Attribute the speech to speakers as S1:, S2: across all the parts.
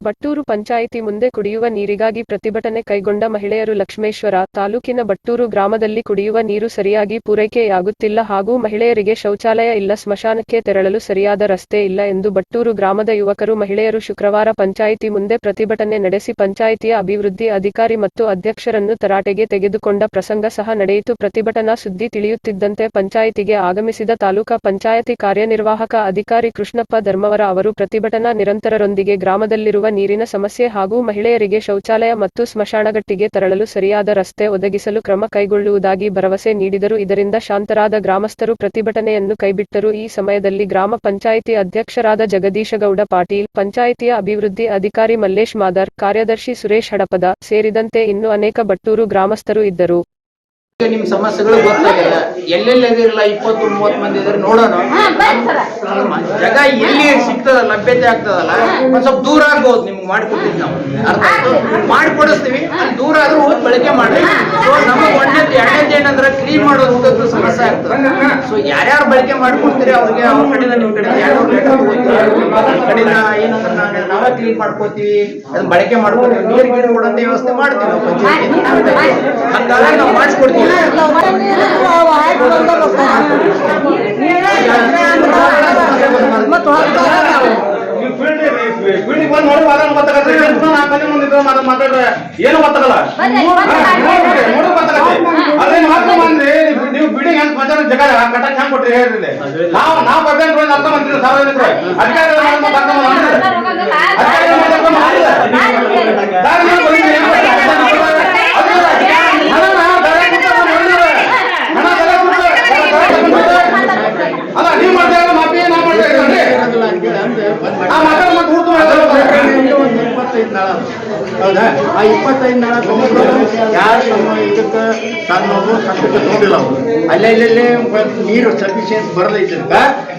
S1: ಬಟ್ಟೂರು ಪಂಚಾಯಿತಿ ಮುಂದೆ ಕುಡಿಯುವ ನೀರಿಗಾಗಿ ಪ್ರತಿಭಟನೆ ಕೈಗೊಂಡ ಮಹಿಳೆಯರು ಲಕ್ಷ್ಮೇಶ್ವರ ತಾಲೂಕಿನ ಬಟ್ಟೂರು ಗ್ರಾಮದಲ್ಲಿ ಕುಡಿಯುವ ನೀರು ಸರಿಯಾಗಿ ಪೂರೈಕೆಯಾಗುತ್ತಿಲ್ಲ ಹಾಗೂ ಮಹಿಳೆಯರಿಗೆ ಶೌಚಾಲಯ ಇಲ್ಲ, ಸ್ಮಶಾನಕ್ಕೆ ತೆರಳಲು ಸರಿಯಾದ ರಸ್ತೆ ಇಲ್ಲ ಎಂದು ಬಟ್ಟೂರು ಗ್ರಾಮದ ಯುವಕರು ಮಹಿಳೆಯರು ಶುಕ್ರವಾರ ಪಂಚಾಯಿತಿ ಮುಂದೆ ಪ್ರತಿಭಟನೆ ನಡೆಸಿ ಪಂಚಾಯಿತಿಯ ಅಭಿವೃದ್ಧಿ ಅಧಿಕಾರಿ ಮತ್ತು ಅಧ್ಯಕ್ಷರನ್ನು ತರಾಟೆಗೆ ತೆಗೆದುಕೊಂಡ ಪ್ರಸಂಗ ಸಹ ನಡೆಯಿತು. ಪ್ರತಿಭಟನಾ ಸುದ್ದಿ ತಿಳಿಯುತ್ತಿದ್ದಂತೆ ಪಂಚಾಯಿತಿಗೆ ಆಗಮಿಸಿದ ತಾಲೂಕಾ ಪಂಚಾಯಿತಿ ಕಾರ್ಯನಿರ್ವಾಹಕ ಅಧಿಕಾರಿ ಕೃಷ್ಣಪ್ಪ ಧರ್ಮವರ ಅವರು ಪ್ರತಿಭಟನಾ ನಿರಂತರರೊಂದಿಗೆ ಗ್ರಾಮದಲ್ಲಿರುವ ನೀರಿನ ಸಮಸ್ಯೆ ಹಾಗೂ ಮಹಿಳೆಯರಿಗೆ ಶೌಚಾಲಯ ಮತ್ತು ಸ್ಮಶಾನಗಟ್ಟಿಗೆ ತರಳಲು ಸರಿಯಾದ ರಸ್ತೆ ಒದಗಿಸಲು ಕ್ರಮ ಕೈಗೊಳ್ಳುವುದಾಗಿ ಭರವಸೆ ನೀಡಿದರು ಇದರಿಂದ ಶಾಂತರಾದ ಗ್ರಾಮಸ್ಥರು ಪ್ರತಿಭಟನೆಯನ್ನು ಕೈಬಿಟ್ಟರು. ಈ ಸಮಯದಲ್ಲಿ ಗ್ರಾಮ ಪಂಚಾಯಿತಿ ಅಧ್ಯಕ್ಷರಾದ ಜಗದೀಶಗೌಡ ಪಾಟೀಲ್, ಪಂಚಾಯಿತಿಯ ಅಭಿವೃದ್ಧಿ ಅಧಿಕಾರಿ ಮಲ್ಲೇಶ್ ಮಾದರ್, ಕಾರ್ಯದರ್ಶಿ ಸುರೇಶ್ ಹಡಪದ ಸೇರಿದಂತೆ ಇನ್ನು ಅನೇಕ ಬಟ್ಟೂರು ಗ್ರಾಮಸ್ಥರು ಇದ್ದರು.
S2: ಈಗ ನಿಮ್ ಸಮಸ್ಯೆಗಳು ಗೊತ್ತಾಗಿಲ್ಲ ಎಲ್ಲೆಲ್ಲಿ ಅದಿರಲ್ಲ ಇಪ್ಪತ್ತು ಮೂವತ್ ಮಂದಿ ಇದ್ರೆ ನೋಡೋಣ. ಜಾಗ ಎಲ್ಲಿ ಸಿಗ್ತದ ಲಭ್ಯತೆ ಆಗ್ತದಲ್ಲ ಒಂದ್ ಸ್ವಲ್ಪ ದೂರ ಆಗ್ಬೋದು ನಿಮ್ಗೆ ಮಾಡ್ಕೊಡ್ತೀವಿ ನಾವು. ಅರ್ಥ ಆಯ್ತು? ಮಾಡ್ಕೊಡಿಸ್ತೀವಿ. ಅಲ್ಲಿ ದೂರ ಆದ್ರೂ ಹೋಗಿ ಬಳಕೆ ಮಾಡಿ. ಸೊ ನಮಗೆ ಒಂದನೇದು ಎರಡನೇದು ಏನಂದ್ರೆ ಕ್ಲೀನ್ ಮಾಡೋದು ಸಮಸ್ಯೆ ಆಗ್ತದೆ. ಸೊ ಯಾರ್ಯಾರು ಬಳಕೆ ಮಾಡ್ಕೊಡ್ತೀರಿ ಅವ್ರಿಗೆ ಅವ್ರ ಕಡೆಯಿಂದ ನಿಮ್ ಕಡೆ ಯಾರು ಕಡೆಯಿಂದ ಏನಂದ್ರೆ ನಾನು ಕ್ಲೀನ್ ಮಾಡ್ಕೋತೀವಿ ಅದನ್ನ ಬಳಕೆ ಮಾಡ್ಕೋತೀವಿ ನೀರು ಗೀರು ಕೊಡೋಂಥ ವ್ಯವಸ್ಥೆ ಮಾಡ್ತೀವಿ ನಾವು ಪಂಚಾಯತಿ ಹಂಗಾಗಿ ನಾವು ಮಾಡಿಸ್ಕೊಡ್ತೀವಿ
S3: ಏನು ನೀವು ಬಿಲ್ಡಿಂಗ್ ಹೆಂಗ್ ಜಾಗ ಕಟ್ಟಕ್ ಹೆಂಗ್ ಕೊಟ್ರಿ ಹೇಳ್ರಿ ನಾವು ನಾವು ನೋಡಿ ಅರ್ಥ ಸಾರ್ವಜನಿಕರು ಅಧಿಕಾರಿಗಳು ಅರ್ಥ ಮಾಡ್ತಾರೆ ದಾರಿ ಮೇಲೆ ಬಂದಿದ್ದೀವಿ, ಏನು ಮಾಡ್ತಾರೆ? ಅದು ಹಣನ ದಾರಿ ಕೊಟ್ಟು ನೋಡಿದ್ರೆ, ಹಣ ದಾರಿ ಕೊಟ್ಟು, ದಾರಿ ಕೊಟ್ಟು. ಅಲ್ಲ ನೀವು ಮಾಡ್ತಾ ಇರೋ ಮಾಫಿ ನಾವು ಮಾಡ್ತಾ ಇದ್ದೀವಿ ಆ ಮಾತಾಡ ಮತ್ತೆ ಊಟ
S4: ಇಪ್ಪತ್ತೈದು ನಾಳ ಹೌದಾ? ಆ ಇಪ್ಪತ್ತೈದು ನಾಳ ಸಮುದ್ರ ಯಾರು ತಮ್ಮ ಇದಕ್ಕೆ ತನ್ನ ಕಷ್ಟಕ್ಕೆ ತೊಗೊಂಡಿಲ್ಲ ಅವರು. ಅಲ್ಲಲ್ಲೇ ನೀರು ಸಫಿಷಿಯನ್ಸ್ ಬರಲಿದ್ದಕ್ಕ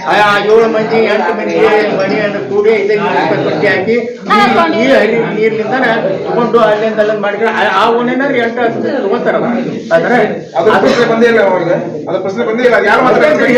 S4: ಆ ಏಳು ಮಂದಿ ಎಂಟು ಮಂದಿ ಮನೆಯನ್ನು ಕೂಡಿ ಇದಕ್ಕೆ ಬಟ್ಟೆ ಪಟ್ಟಿ ಹಾಕಿ ನೀರು ಹರಿ ನೀರಿನಿಂದ ತಗೊಂಡು ಅಲ್ಲಿಂದ ಅಲ್ಲಿಂದ ಮಾಡಿದ್ರೆ ಆ- ಓನೇನಾರು ಎಂಟು ಹತ್ತು ತಗೋತಾರಲ್ಲ. ಅಂದ್ರೆ
S3: ಬಂದಿಲ್ಲ ಪ್ರಶ್ನೆ ಬಂದೇ ಇಲ್ಲ ಅವ್ರಿಗೆ. ಅದು ಪ್ರಶ್ನೆ ಬಂದೇ ಇಲ್ಲ. ಯಾರು ಮಾತಾಡ್ತಾರೆ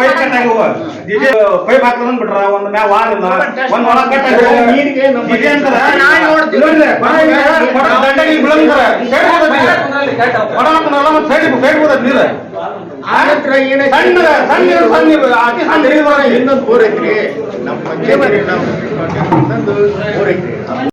S3: ಪೈಪ್ ಕಟ್ಟಾಗಿ ಹೋಗ ಡಿಜೆ ಪೈಪ್ ಹಾಕೋದನ್ ಬಿಟ್ರ ಒಂದ್ ಮ್ಯಾಗ ವಾಲ್ ಇಲ್ಲ ಒಂದ್ ಒಳಗ್ ಕಟ್ಟಾಗಿ ಹೋಗ
S4: ನೀರಿಗೆ ನಮ್ಮ
S3: ಡಿಜೆ ಅಂತಾರ
S2: ನಾನ್ ನೋಡ್ತೀನಿ.
S3: ನೋಡ್ರಿ, ಕೊಡ- ಕೊಡ ದಂಡೆಗೆ ಬೀಳಂತಾರ. ಸೈಡ್ ಹೋಗೋದ್ ನೀರು. ಕೊಡ ಹಾಕ್ತಾನಲ್ಲ, ಮತ್ತೆ ಸೈಡ್ ಸೈಡ್ ಹೋಗೋದ್ ನೀರು.
S4: ಆ ನಂತರ ಏನಾಯ್ತು?
S3: ಸಣ್ಣ ಸಣ್ಣ ನೀರು ಸಣ್ಣ ನೀರು ಅತಿ ಸಣ್ಣ ನೀರು ಬರೋದು.
S4: ಇನ್ನೊಂದು ಬೋರ್ ಐತ್ರಿ ನಮ್ಮ ಪಂಚಾಯತ್ ನಾವು ಇನ್ನೊಂದು ಬೋರ್ ಐತ್ರಿ